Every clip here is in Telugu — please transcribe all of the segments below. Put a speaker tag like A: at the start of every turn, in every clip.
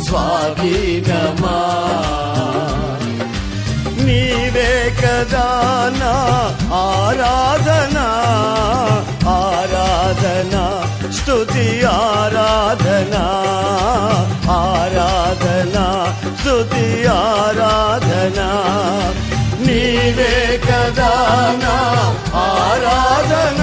A: స్వాధీనమా నీవే కదా నా ఆరాధనా ఆరాధన స్తుతి ఆరాధనా ఆరాధన స్తుతి ఆరాధన. నీవే కదా నా ఆరాధన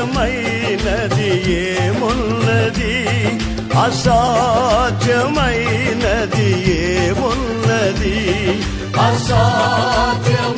A: అసాధ్యమైనది ఏమున్నది? అసాధ్యమైనది ఏమున్నది? అసాధ్యమైనది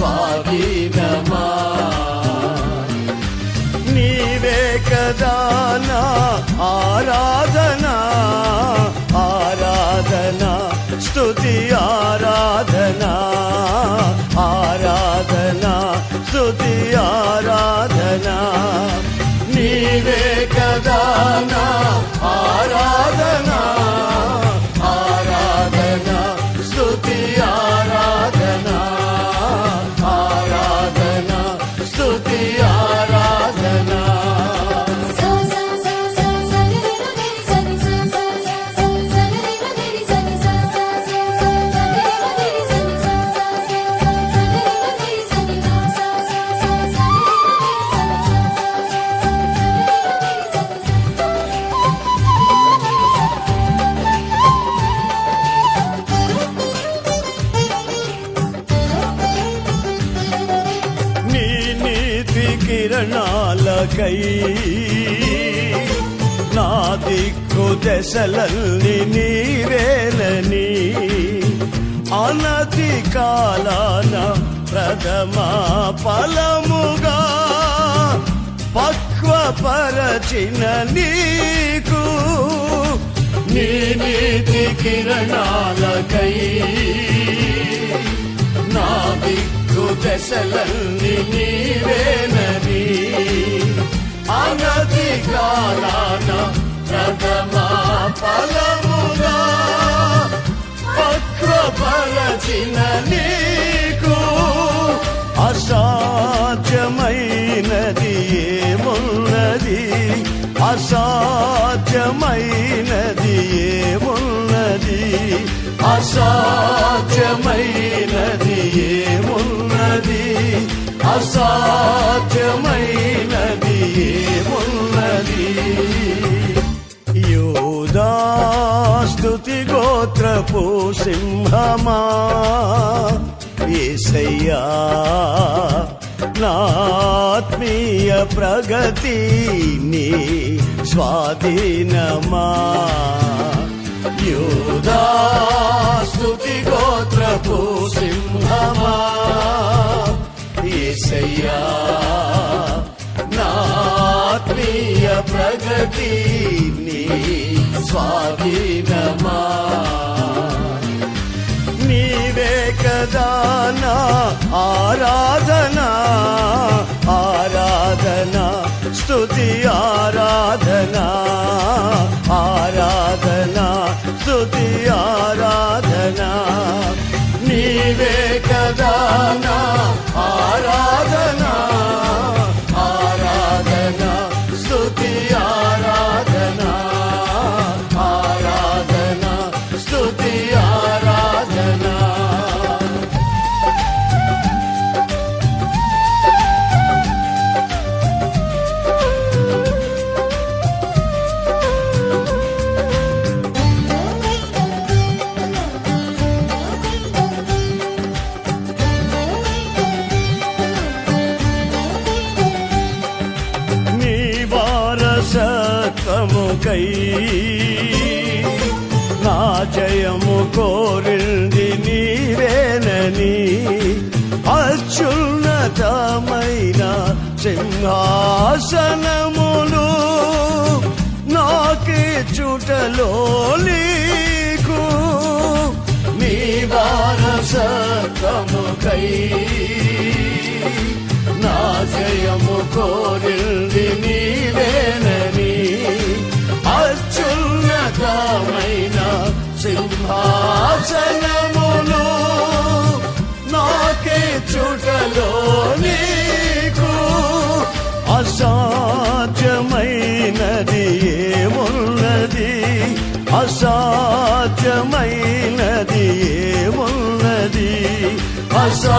A: స్వాధీనమా నీవే కదా నా ఆరాధన. కిరణాలకై నా దిక్కు దశలల్ని నీవేలని అనతి కాలాన ప్రథమ ఫలముగా పక్వపరచిన నీకు నీ నీతి కిరణాలకై నా దిక్కు దశలన్నీ నీవేనని అనతి కాలాన ప్రథమ ఫలముగా పక్వపరచిన నీకు అసాధ్యమైనది ఏమున్నది? అసాధ్యమైనది ఏమున్నది? అసాధ్యమైనది ఏమున్నది? అసాధ్యమైనది ఉన్నది. యూదాస్తుతి గోత్రపు సింహమా? ఏసయ్యా నాత్మీయ ప్రగతి నీ స్వాధీనమా? ప్రగతి స్వాధీనమా? నీవే కదా నా ఆరాధన? ఆరాధన స్తుతి ఆరాధన? ఆరాధన స్తుతి ఆరాధన? నీవే కదా నా ఆరాధన? అత్యున్నతమైన సింహాసనములు నాకే చుటలో నీకు. నీ వారసత్వముకై నా జయము కోరింది నీవేనని అత్యున్నతమైన సింహాసనములు చుటలో నీకు అసాధ్యమైనది ఏమున్నది? అసాధ్యమైనది ఏమున్నది? అసా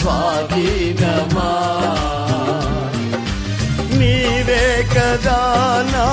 A: స్వాధీనమా? నీవే కదా నా